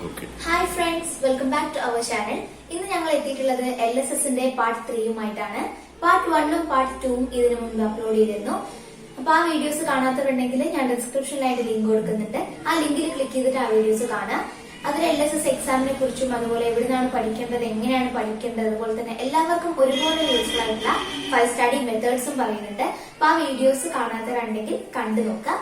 Hi friends welcome back to our channel ഇന്ന് ഞങ്ങൾ എത്തിയിട്ടുള്ളത് എൽ എസ് എസിന്റെ പാർട്ട് ത്രീയുമായിട്ടാണ് പാർട്ട് വണ്ണും പാർട്ട് ടൂവും ഇതിനു മുൻപ് അപ്ലോഡ് ചെയ്തിരുന്നു. അപ്പൊ ആ വീഡിയോസ് കാണാത്തവരുണ്ടെങ്കിൽ ഞാൻ ഡിസ്ക്രിപ്ഷനിലായിട്ട് ലിങ്ക് കൊടുക്കുന്നുണ്ട്. ആ ലിങ്കിൽ ക്ലിക്ക് ചെയ്തിട്ട് ആ വീഡിയോസ് കാണാം അതിൽ എൽ എസ് എസ് എക്സാമിനെ കുറിച്ചും അതുപോലെ എവിടുന്നാണ് പഠിക്കേണ്ടത് എങ്ങനെയാണ് പഠിക്കേണ്ടത് അതുപോലെ തന്നെ എല്ലാവർക്കും ഒരുപോലെ യൂസ്ഫുൾ ആയിട്ടുള്ള ഫൈവ് സ്റ്റഡി മെത്തേഡ്സും പറയുന്നുണ്ട്. അപ്പൊ ആ വീഡിയോസ് കാണാത്തവരുണ്ടെങ്കിൽ കണ്ടു നോക്കാം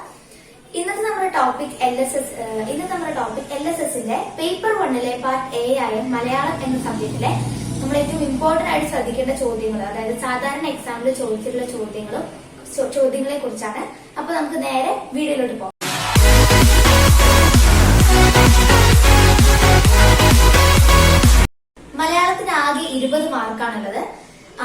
ഇന്നത്തെ നമ്മുടെ ടോപ്പിക് എൽ എസ് എസ് ഇന്നത്തെ നമ്മുടെ ടോപ്പിക് എൽ എസ് എസിന്റെ പേപ്പർ വണ്ണിലെ പാർട്ട് എ ആയ മലയാളം എന്ന സബ്ജക്റ്റിലെ നമ്മൾ ഏറ്റവും ഇമ്പോർട്ടന്റ് ആയിട്ട് ശ്രദ്ധിക്കേണ്ട ചോദ്യങ്ങൾ അതായത് സാധാരണ എക്സാമിൽ ചോദിച്ചിട്ടുള്ള ചോദ്യങ്ങളും ചോദ്യങ്ങളെ കുറിച്ചാണ്. അപ്പൊ നമുക്ക് നേരെ വീഡിയോയിലോട്ട് പോകാം. മലയാളത്തിന് ആകെ ഇരുപത് മാർക്കാണുള്ളത്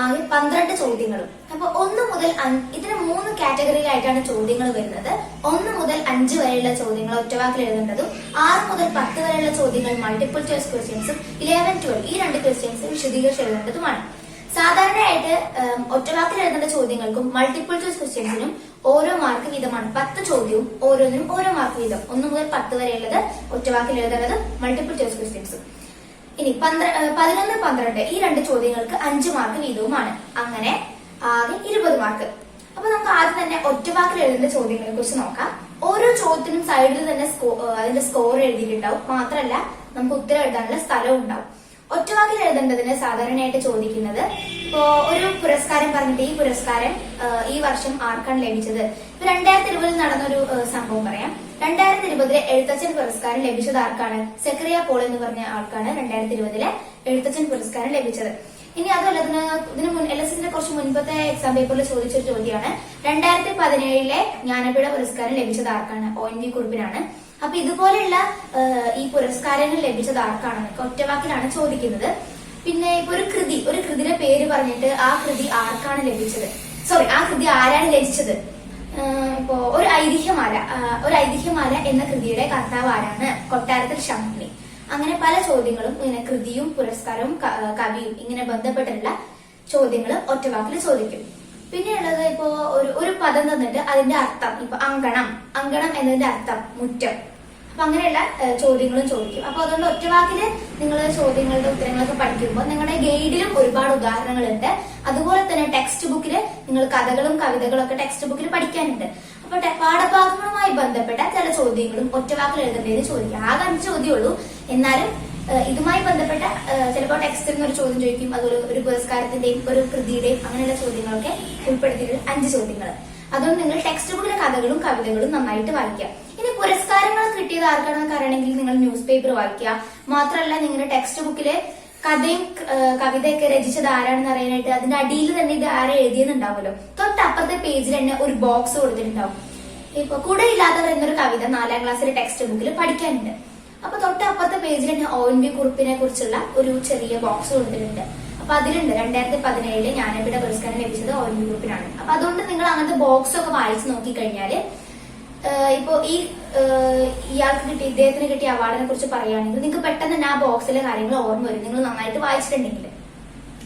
ആകെ പന്ത്രണ്ട് ചോദ്യങ്ങളും. അപ്പൊ ഒന്ന് മുതൽ ഇതിന് മൂന്ന് കാറ്റഗറിയിലായിട്ടാണ് ചോദ്യങ്ങൾ വരുന്നത്. ഒന്ന് മുതൽ അഞ്ച് വരെയുള്ള ചോദ്യങ്ങൾ ഒറ്റവാക്കിൽ എഴുതേണ്ടതും ആറ് മുതൽ പത്ത് വരെയുള്ള ചോദ്യങ്ങൾ മൾട്ടിപ്പിൾ ചോയ്സ് ക്വസ്റ്റ്യൻസും ഇലവൻ ട്വൽവ് ഈ രണ്ട് ക്വസ്റ്റ്യൻസും വിശദീകരിച്ച് എഴുതേണ്ടതുമാണ്. സാധാരണയായിട്ട് ഒറ്റവാക്കിൽ എഴുതേണ്ട ചോദ്യങ്ങൾക്കും മൾട്ടിപ്പിൾ ചോയ്സ് ക്വസ്റ്റ്യൻസിനും ഓരോ മാർക്ക് വീതമാണ്. പത്ത് ചോദ്യവും ഓരോന്നിനും ഓരോ മാർക്ക് വീതം. ഒന്ന് മുതൽ പത്ത് വരെയുള്ളത് ഒറ്റവാക്കിൽ എഴുതേണ്ടത് മൾട്ടിപ്പിൾ ചോയ്സ് ക്വസ്റ്റ്യൻസും ഇനി പതിനൊന്ന് പന്ത്രണ്ട് ഈ രണ്ട് ചോദ്യങ്ങൾക്ക് അഞ്ച് മാർക്ക് വീതവുമാണ്. അങ്ങനെ ആകെ ഇരുപത് മാർക്ക് അപ്പൊ നമുക്ക് ആദ്യം തന്നെ ഒറ്റവാക്കിൽ എഴുതുന്ന ചോദ്യങ്ങളെ കുറിച്ച് നോക്കാം. ഓരോ ചോദ്യത്തിനും സൈഡിൽ തന്നെ അതിന്റെ സ്കോർ എഴുതിയിട്ടുണ്ടാവും. മാത്രമല്ല നമുക്ക് ഉത്തരം എഴുതാനുള്ള സ്ഥലവും ഉണ്ടാവും. ഒറ്റവാക്കിൽ എഴുതേണ്ടതിന് സാധാരണയായിട്ട് ചോദിക്കുന്നത് ഇപ്പോ ഒരു പുരസ്കാരം പറഞ്ഞിട്ട് ഈ പുരസ്കാരം ഈ വർഷം ആർക്കാണ് ലഭിച്ചത്? രണ്ടായിരത്തി ഇരുപതിൽ നടന്നൊരു സംഭവം പറയാം. രണ്ടായിരത്തി ഇരുപതിലെ എഴുത്തച്ഛൻ പുരസ്കാരം ലഭിച്ചത് ആർക്കാണ്? സെക്രിയ പോൾ എന്ന് പറഞ്ഞ ആൾക്കാണ് രണ്ടായിരത്തി ഇരുപതിലെ എഴുത്തച്ഛൻ പുരസ്കാരം ലഭിച്ചത്. ഇനി അതല്ല ഇതിന് ഇതിന് മുൻ എൽ എസ് എസിന്റെ കുറച്ച് മുൻപത്തെ എക്സാം പേപ്പറിൽ ചോദിച്ചൊരു ചോദ്യമാണ്. രണ്ടായിരത്തി പതിനേഴിലെ ജ്ഞാനപീഠ പുരസ്കാരം ലഭിച്ചത് ആർക്കാണ്? ഒ എൻ വി കുറിപ്പിനാണ്. അപ്പൊ ഇതുപോലെയുള്ള ഈ പുരസ്കാരങ്ങൾ ലഭിച്ചത് ആർക്കാണെന്നൊക്കെ ഒറ്റവാക്കിലാണ് ചോദിക്കുന്നത്. പിന്നെ ഇപ്പൊ ഒരു കൃതി ഒരു കൃതിയുടെ പേര് പറഞ്ഞിട്ട് ആ കൃതി ആർക്കാണ് ലഭിച്ചത്? സോറി ആ കൃതി ആരാണ് ലഭിച്ചത്? ഇപ്പോ ഒരു ഐതിഹ്യമാല ഒരു ഐതിഹ്യമാല എന്ന കൃതിയുടെ കർത്താവ് ആരാണ്? കൊട്ടാരത്തിൽ ശങ്കുണി അങ്ങനെ പല ചോദ്യങ്ങളും ഇങ്ങനെ കൃതിയും പുരസ്കാരവും കവിയും ഇങ്ങനെ ബന്ധപ്പെട്ടുള്ള ചോദ്യങ്ങൾ ഒറ്റവാക്കിൽ ചോദിക്കും. പിന്നെയുള്ളത് ഇപ്പോ ഒരു ഒരു പദം തന്നിട്ട് അതിന്റെ അർത്ഥം ഇപ്പൊ അങ്കണം. അങ്കണം എന്നതിന്റെ അർത്ഥം മുറ്റം. അപ്പൊ അങ്ങനെയുള്ള ചോദ്യങ്ങളും ചോദിക്കും. അപ്പൊ അതുകൊണ്ട് ഒറ്റവാക്കിൽ നിങ്ങൾ ചോദ്യങ്ങളുടെ ഉത്തരങ്ങളൊക്കെ പഠിക്കുമ്പോൾ നിങ്ങളുടെ ഗൈഡിലും ഒരുപാട് ഉദാഹരണങ്ങളുണ്ട്. അതുപോലെ തന്നെ ടെക്സ്റ്റ് ബുക്കിൽ നിങ്ങൾ കഥകളും കവിതകളും ഒക്കെ ടെക്സ്റ്റ് ബുക്കിൽ പഠിക്കാനുണ്ട്. അപ്പൊ പാഠഭാഗങ്ങളുമായി ബന്ധപ്പെട്ട ചില ചോദ്യങ്ങളും ഒറ്റവാക്കിൽ എഴുതേണ്ടത് ചോദിക്കാം. ആകെ അഞ്ച് ചോദ്യമുള്ളൂ എന്നാലും ഇതുമായി ബന്ധപ്പെട്ട ചിലപ്പോൾ ടെക്സ്റ്റിൽ നിന്ന് ഒരു ചോദ്യം ചോദിക്കും. അതുപോലെ ഒരു പുരസ്കാരത്തിന്റെയും ഒരു കൃതിയുടെയും അങ്ങനെയുള്ള ചോദ്യങ്ങളൊക്കെ ഉൾപ്പെടുത്തിയിട്ടുള്ള അഞ്ച് ചോദ്യങ്ങൾ അതുകൊണ്ട് നിങ്ങൾ ടെക്സ്റ്റ് ബുക്കിലെ കഥകളും കവിതകളും നന്നായിട്ട് വായിക്കുക. ഇനി പുരസ്കാരങ്ങൾ കിട്ടിയത് ആർക്കാണെന്നൊക്കെ അറിയണമെങ്കിൽ നിങ്ങൾ ന്യൂസ് പേപ്പർ വായിക്കുക. മാത്രമല്ല നിങ്ങളുടെ ടെക്സ്റ്റ് ബുക്കിലെ കഥയും കവിതയൊക്കെ രചിച്ചത് ആരാണെന്ന് അറിയാനായിട്ട് അതിന്റെ അടിയിൽ തന്നെ ഇത് ആരെ എഴുതിയെന്നുണ്ടാവുമല്ലോ. തൊട്ടപ്പുറത്തെ പേജിൽ തന്നെ ഒരു ബോക്സ് കൊടുത്തിട്ടുണ്ടാവും. ഇപ്പൊ കൂടെ ഇല്ലാത്തവർ എന്നൊരു കവിത നാലാം ക്ലാസ്സിലെ ടെക്സ്റ്റ് ബുക്കിൽ പഠിക്കാനുണ്ട്. അപ്പൊ തൊട്ടപ്പുറത്തെ പേജിൽ തന്നെ ഒ എൻ വി കുറിപ്പിനെ കുറിച്ചുള്ള ഒരു ചെറിയ ബോക്സ് കൊടുത്തിട്ടുണ്ട്. അപ്പൊ അതിലുണ്ട് രണ്ടായിരത്തി പതിനേഴിൽ ജ്ഞാനപീഠ പുരസ്കാരം ലഭിച്ചത് ഒ എൻ വി കുറിപ്പിനാണ്. അപ്പൊ അതുകൊണ്ട് നിങ്ങൾ അങ്ങനത്തെ ബോക്സ് ഒക്കെ വായിച്ചു നോക്കിക്കഴിഞ്ഞാൽ ഇപ്പോ ഈ ഇയാൾക്ക് കിട്ടിയ ഇദ്ദേഹത്തിന് കിട്ടിയ അവാർഡിനെ കുറിച്ച് പറയുകയാണെങ്കിൽ നിങ്ങൾക്ക് പെട്ടെന്ന് തന്നെ ആ ബോക്സിലെ കാര്യങ്ങൾ ഓർമ്മ വരും. നിങ്ങൾ നന്നായിട്ട് വായിച്ചിട്ടുണ്ടെങ്കിൽ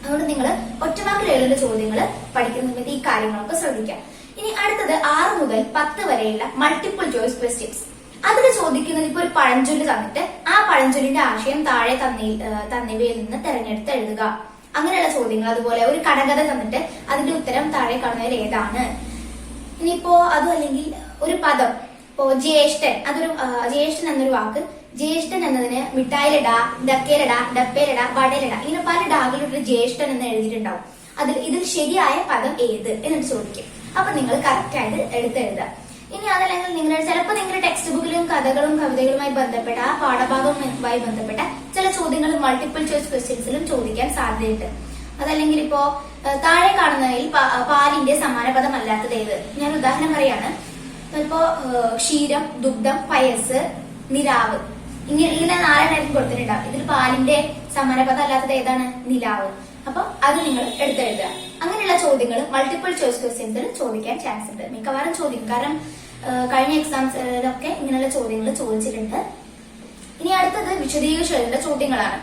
അതുകൊണ്ട് നിങ്ങൾ ഒറ്റവാക്കിൽ എഴുതുന്ന ചോദ്യങ്ങൾ പഠിക്കുന്ന സമയത്ത് ഈ കാര്യങ്ങളൊക്കെ ശ്രദ്ധിക്കാം. ഇനി അടുത്തത് ആറ് മുതൽ പത്ത് വരെയുള്ള മൾട്ടിപ്പിൾ ചോയ്സ് ക്വസ്റ്റ്യൻസ് അതിൽ ചോദിക്കുന്നത് ഇപ്പൊ ഒരു പഴഞ്ചൊല്ല് തന്നിട്ട് ആ പഴഞ്ചൊല്ലിന്റെ ആശയം താഴെ തന്നി തന്നിവയിൽ നിന്ന് തെരഞ്ഞെടുത്ത് എഴുതുക. അങ്ങനെയുള്ള ചോദ്യങ്ങൾ. അതുപോലെ ഒരു കടകഥ തന്നിട്ട് അതിന്റെ ഉത്തരം താഴെ കാണുന്നതിൽ ഏതാണ്? ഇനിയിപ്പോ അതും അല്ലെങ്കിൽ ഒരു പദം. ഇപ്പോ ജ്യേഷ്ഠൻ അതൊരു ജ്യേഷ്ഠൻ എന്നൊരു വാക്ക്. ജ്യേഷ്ഠൻ എന്നതിന് മിഠായിലിട ഡക്കേലിട ഡപ്പേലിട വടയിലിട ഇങ്ങനെ പല ഡാകളിലൊരു ജ്യേഷ്ഠൻ എന്ന് എഴുതിയിട്ടുണ്ടാവും. അതിൽ ഇതിൽ ശരിയായ പദം ഏത് എന്ന് ചോദിക്കും. അപ്പൊ നിങ്ങൾ കറക്റ്റ് ആയിട്ട് എടുത്തെഴുതുക ഇനി അതല്ലെങ്കിൽ നിങ്ങൾ ചിലപ്പോൾ നിങ്ങളുടെ ടെക്സ്റ്റ് ബുക്കിലും കഥകളും കവിതകളുമായി ബന്ധപ്പെട്ട ആ പാഠഭാഗവുമായി ബന്ധപ്പെട്ട ചില ചോദ്യങ്ങൾ മൾട്ടിപ്പിൾ ചോയ്സ് ക്വസ്റ്റ്യൻസിലും ചോദിക്കാൻ സാധ്യതയുണ്ട്. അതല്ലെങ്കിൽ ഇപ്പോ താഴെ കാണുന്നതിൽ പാലിന്റെ സമാന പദം അല്ലാത്തത് ഏത്? ഞാൻ ഉദാഹരണം പറയാണ്. ഇപ്പോ ക്ഷീരം ദുഗ്ധം പയസ് നിലാവ്. ഇങ്ങനെ ഇങ്ങനെ നാലെണ്ണായിരിക്കും കൊടുത്തിട്ടുണ്ടാവും ഇതിൽ പാലിന്റെ സമാനപദം അല്ലാത്തത് ഏതാണ്? നിലാവ്. അപ്പൊ അത് നിങ്ങൾ എടുത്തെഴുതുക. അങ്ങനെയുള്ള ചോദ്യങ്ങൾ മൾട്ടിപ്പിൾ ചോയ്സ് ക്വസ്റ്റ്യൻസിൽ ചോദിക്കാൻ ചാൻസ് ഉണ്ട്. മിക്കവാറും ചോദിക്കും കാരണം കഴിഞ്ഞ എക്സാംസിലൊക്കെ ഇങ്ങനെയുള്ള ചോദ്യങ്ങൾ ചോദിച്ചിട്ടുണ്ട്. ഇനി അടുത്തത് വിശദീകരിച്ചുള്ള ചോദ്യങ്ങളാണ്.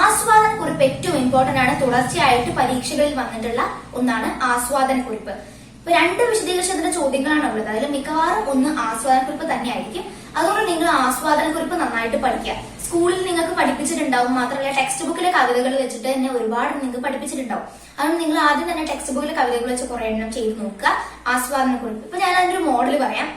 ആസ്വാദന കുറിപ്പ് ഏറ്റവും ഇമ്പോർട്ടന്റ് ആണ്. തുടർച്ചയായിട്ട് പരീക്ഷകളിൽ വന്നിട്ടുള്ള ഒന്നാണ് ആസ്വാദന കുറിപ്പ് ഇപ്പൊ രണ്ട് വിശദീകരിച്ചതിന്റെ ചോദ്യങ്ങളാണ് ഉള്ളത്. അതിൽ മിക്കവാറും ഒന്ന് ആസ്വാദനക്കുറിപ്പ് തന്നെയായിരിക്കും. അതുകൊണ്ട് നിങ്ങൾ ആസ്വാദന കുറിപ്പ് നന്നായിട്ട് പഠിക്കുക. സ്കൂളിൽ നിങ്ങൾക്ക് പഠിപ്പിച്ചിട്ടുണ്ടാവും. മാത്രമല്ല ടെക്സ്റ്റ് ബുക്കിലെ കവിതകൾ വെച്ചിട്ട് തന്നെ ഒരുപാട് നിങ്ങൾക്ക് പഠിപ്പിച്ചിട്ടുണ്ടാവും. അതുകൊണ്ട് നിങ്ങൾ ആദ്യം തന്നെ ടെക്സ്റ്റ് ബുക്കിലെ കവിതകൾ വെച്ച് കുറെ എണ്ണം ചെയ്ത് നോക്കുക. ആസ്വാദന കുറിപ്പ്. ഇപ്പൊ ഞാൻ അതിന്റെ ഒരു മോഡൽ പറയാം.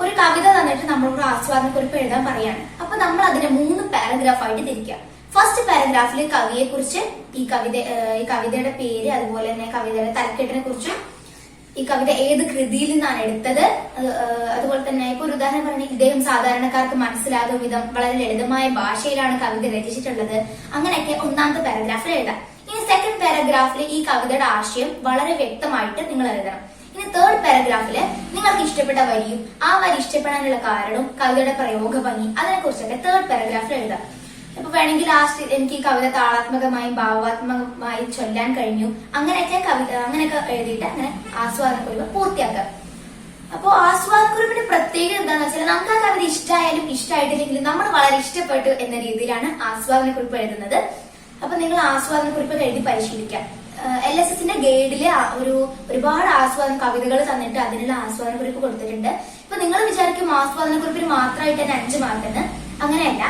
ഒരു കവിത തന്നിട്ട് നമ്മളോട് ആസ്വാദന കുറിപ്പ് എഴുതാൻ പറയാണ്. അപ്പൊ നമ്മൾ അതിനെ മൂന്ന് പാരഗ്രാഫായിട്ട് തിരിക്കുക. ഫസ്റ്റ് പാരഗ്രാഫിൽ കവിയെ കുറിച്ച് ഈ കവിത ഈ കവിതയുടെ പേര് അതുപോലെ തന്നെ കവിതയുടെ തലക്കെട്ടിനെ കുറിച്ചും ഈ കവിത ഏത് കൃതിയിൽ നിന്നാണ് എടുത്തത്? അതുപോലെ തന്നെ ഇപ്പൊ ഒരു ഉദാഹരണം പറഞ്ഞ ഇദ്ദേഹം സാധാരണക്കാർക്ക് മനസ്സിലാകും വിധം വളരെ ലളിതമായ ഭാഷയിലാണ് കവിത രചിച്ചിട്ടുള്ളത്. അങ്ങനെയൊക്കെ ഒന്നാമത്തെ പാരഗ്രാഫിൽ എഴുതാം. ഇനി സെക്കൻഡ് പാരഗ്രാഫിൽ ഈ കവിതയുടെ ആശയം വളരെ വ്യക്തമായിട്ട് നിങ്ങൾ എഴുതണം. ഇനി തേർഡ് പാരഗ്രാഫിൽ നിങ്ങൾക്ക് ഇഷ്ടപ്പെട്ട വരിയും ആ വരി ഇഷ്ടപ്പെടാനുള്ള കാരണവും കവിതയുടെ പ്രയോഗ ഭംഗി അതിനെ കുറിച്ചൊക്കെ തേർഡ് പാരഗ്രാഫിൽ എഴുതാം. ഇപ്പൊ വേണമെങ്കിൽ ലാസ്റ്റ് എനിക്ക് ഈ കവിത താളാത്മകമായും ഭാവാത്മകമായും ചൊല്ലാൻ കഴിഞ്ഞു. അങ്ങനെയൊക്കെ കവിത അങ്ങനെയൊക്കെ എഴുതിയിട്ട് അങ്ങനെ ആസ്വാദനക്കുറിപ്പ് പൂർത്തിയാക്കാം. അപ്പോ ആസ്വാദനക്കുറിപ്പിന്റെ പ്രത്യേകത എന്താണെന്ന് വെച്ചാൽ നമുക്ക് ആ കവിത ഇഷ്ടമായാലും ഇഷ്ടമായിട്ടില്ലെങ്കിലും നമ്മൾ വളരെ ഇഷ്ടപ്പെട്ടു എന്ന രീതിയിലാണ് ആസ്വാദനക്കുറിപ്പ് എഴുതുന്നത്. അപ്പൊ നിങ്ങൾ ആസ്വാദനക്കുറിപ്പ് എഴുതി പരിശീലിക്കാം. എൽ എസ് എസിന്റെ ഗൈഡിൽ ഒരു ഒരുപാട് ആസ്വാദന കവിതകൾ തന്നിട്ട് അതിനുള്ള ആസ്വാദന കുറിപ്പ് കൊടുത്തിട്ടുണ്ട്. ഇപ്പൊ നിങ്ങൾ വിചാരിക്കും ആസ്വാദന കുറിപ്പിന് മാത്രമായിട്ട് തന്നെ അഞ്ച് മാർക്കെന്ന് അങ്ങനെയല്ല.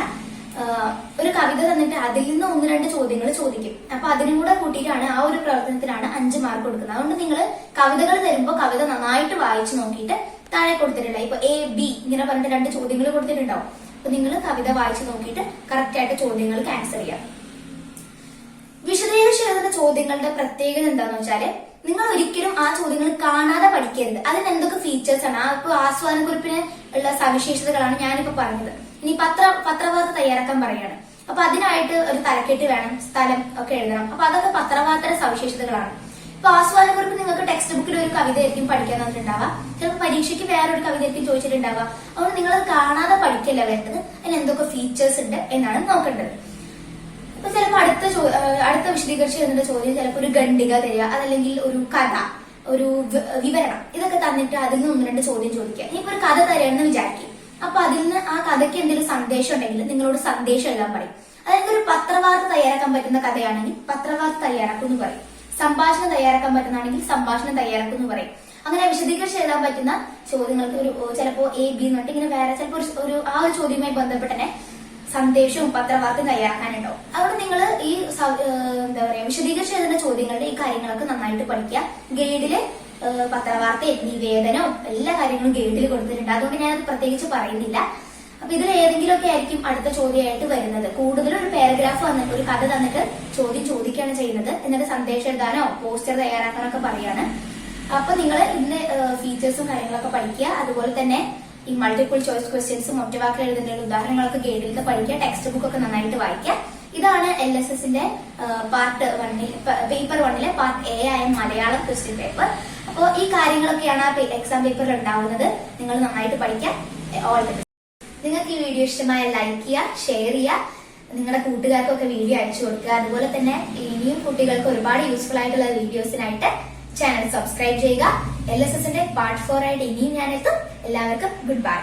ഒരു കവിത തന്നിട്ട് അതിൽ നിന്ന് ഒന്ന് രണ്ട് ചോദ്യങ്ങൾ ചോദിക്കും. അപ്പൊ അതിനും കൂടെ കൂട്ടിയിട്ടാണ് ആ ഒരു പ്രവർത്തനത്തിനാണ് അഞ്ച് മാർക്ക് കൊടുക്കുന്നത്. അതുകൊണ്ട് നിങ്ങൾ കവിതകൾ തരുമ്പോൾ കവിത നന്നായിട്ട് വായിച്ചു നോക്കിയിട്ട് താഴെ കൊടുത്തിട്ടില്ല. ഇപ്പൊ എ ബി ഇങ്ങനെ പറഞ്ഞിട്ട് രണ്ട് ചോദ്യങ്ങൾ കൊടുത്തിട്ടുണ്ടാവും. അപ്പൊ നിങ്ങൾ കവിത വായിച്ചു നോക്കിയിട്ട് കറക്റ്റ് ആയിട്ട് ചോദ്യങ്ങൾക്ക് ആൻസർ ചെയ്യാം. വിശദീകരിച്ച് ചോദ്യങ്ങളുടെ പ്രത്യേകത എന്താണെന്ന് വെച്ചാൽ നിങ്ങൾ ഒരിക്കലും ആ ചോദ്യങ്ങൾ കാണാതെ പഠിക്കരുത്. അതിന് എന്തൊക്കെ ഫീച്ചേഴ്സ് ആണ്? ആ ഇപ്പൊ ആസ്വാദനക്കുറിപ്പിന് ഉള്ള സവിശേഷതകളാണ് ഞാനിപ്പോ പറഞ്ഞത്. ഇനി പത്ര പത്രവാർത്ത തയ്യാറാക്കാൻ പറയാണ്. അപ്പൊ അതിനായിട്ട് ഒരു തലക്കെട്ട് വേണം സ്ഥലം ഒക്കെ എഴുതണം. അപ്പൊ അതൊക്കെ പത്രവാർത്തയുടെ സവിശേഷതകളാണ്. ഇപ്പൊ ആസ്വാദനക്കുറിപ്പ് നിങ്ങൾക്ക് ടെക്സ്റ്റ് ബുക്കിൽ ഒരു കവിത ആയിരിക്കും പഠിക്കാൻ തന്നിട്ടുണ്ടാവുക ചിലപ്പോൾ പരീക്ഷയ്ക്ക് വേറൊരു കവിത ആയിരിക്കും ചോദിച്ചിട്ടുണ്ടാവുക. അതുകൊണ്ട് നിങ്ങൾ കാണാതെ പഠിക്കല്ല വേണ്ടത്? അതിന് എന്തൊക്കെ ഫീച്ചേഴ്സ് ഉണ്ട് എന്നാണ് നോക്കേണ്ടത്. ഇപ്പൊ ചിലപ്പോ അടുത്ത അടുത്ത വിശദീകരിച്ച് വരുന്ന ചോദ്യം ചിലപ്പോ ഒരു ഖണ്ഡിക തരിക അതല്ലെങ്കിൽ ഒരു കഥ ഒരു വിവരണം. ഇതൊക്കെ തന്നിട്ട് അതിൽ നിന്ന് ഒന്ന് രണ്ട് ചോദ്യം ചോദിക്കുക. ഇനിയിപ്പോ ഒരു കഥ തരാമെന്ന് വിചാരിക്കും. അപ്പൊ അതിൽ നിന്ന് ആ കഥയ്ക്ക് എന്തെങ്കിലും സന്ദേശം ഉണ്ടെങ്കിൽ നിങ്ങളോട് സന്ദേശം എല്ലാം പറയും. അതായത് ഒരു പത്രവാർത്ത തയ്യാറാക്കാൻ പറ്റുന്ന കഥയാണെങ്കിൽ പത്രവാർത്ത തയ്യാറാക്കും എന്ന് പറയും. സംഭാഷണം തയ്യാറാക്കാൻ പറ്റുന്നതാണെങ്കിൽ സംഭാഷണം തയ്യാറാക്കും എന്ന് പറയും. അങ്ങനെ വിശദീകരിച്ച് എഴുതാൻ പറ്റുന്ന ചോദ്യങ്ങൾക്ക് ഒരു ചിലപ്പോ എ ബി എന്നിട്ട് ഇങ്ങനെ വേറെ ചിലപ്പോ ഒരു- ആ ഒരു ചോദ്യവുമായി ബന്ധപ്പെട്ട് സന്ദേശവും പത്രവാർത്തയും തയ്യാറാക്കാനുണ്ടാവും. അതുകൊണ്ട് നിങ്ങൾ ഈ എന്താ പറയാ വിശദീകരിച്ച് എഴുതുന്ന ചോദ്യങ്ങളുടെ ഈ കാര്യങ്ങളൊക്കെ നന്നായിട്ട് പഠിക്കുക. ഗൈഡിൽ പത്രവാർത്തയും നിവേദനവും എല്ലാ കാര്യങ്ങളും ഗൈഡിൽ കൊടുത്തിട്ടുണ്ട്. അതുകൊണ്ട് ഞാൻ അത് പ്രത്യേകിച്ച് പറയുന്നില്ല. അപ്പൊ ഇതിൽ ഏതെങ്കിലുമൊക്കെ ആയിരിക്കും അടുത്ത ചോദ്യമായിട്ട് വരുന്നത്. കൂടുതലും ഒരു പാരഗ്രാഫ് വന്നിട്ട് ഒരു കഥ തന്നിട്ട് ചോദ്യം ചോദിക്കുകയാണ് ചെയ്യുന്നത്. എന്നിട്ട് സന്ദേശം എഴുതാനോ പോസ്റ്റർ തയ്യാറാക്കാനോ ഒക്കെ പറയാണ്. അപ്പൊ നിങ്ങൾ ഇതിന്റെ ഫീച്ചേഴ്സും കാര്യങ്ങളൊക്കെ പഠിക്കുക. അതുപോലെ തന്നെ ഈ മൾട്ടിപ്പിൾ ചോയ്സ് ക്വസ്റ്റ്യൻസും ഒറ്റവാക്കിൽ എഴുതേണ്ട ഉദാഹരണങ്ങളൊക്കെ ഗൈഡിലത്തെ പഠിക്കുക ടെക്സ്റ്റ് ബുക്ക് ഒക്കെ നന്നായിട്ട് വായിക്കുക. ഇതാണ് എൽ എസ് എസിന്റെ പാർട്ട് വണ്ണിൽ പേപ്പർ വണ്ണിലെ പാർട്ട് എ ആയ മലയാളം ക്വസ്റ്റ്യൻ പേപ്പർ അപ്പോൾ ഈ കാര്യങ്ങളൊക്കെയാണ് ആ എക്സാം പേപ്പറിൽ ഉണ്ടാവുന്നത്. നിങ്ങൾ നന്നായിട്ട് പഠിക്കാം ഓൾ ദ നിങ്ങൾക്ക് ഈ വീഡിയോ ഇഷ്ടമായ ലൈക്ക് ചെയ്യുക ഷെയർ ചെയ്യുക. നിങ്ങളുടെ കൂട്ടുകാർക്കൊക്കെ വീഡിയോ അയച്ചു കൊടുക്കുക. അതുപോലെ തന്നെ ഇനിയും കുട്ടികൾക്ക് ഒരുപാട് യൂസ്ഫുൾ ആയിട്ടുള്ള വീഡിയോസിനായിട്ട് ചാനൽ സബ്സ്ക്രൈബ് ചെയ്യുക. എൽ എസ് എസിന്റെ പാർട്ട് ഫോർ ആയിട്ട് ഇനിയും ഞാൻ എത്തും. എല്ലാവർക്കും ഗുഡ് ബൈ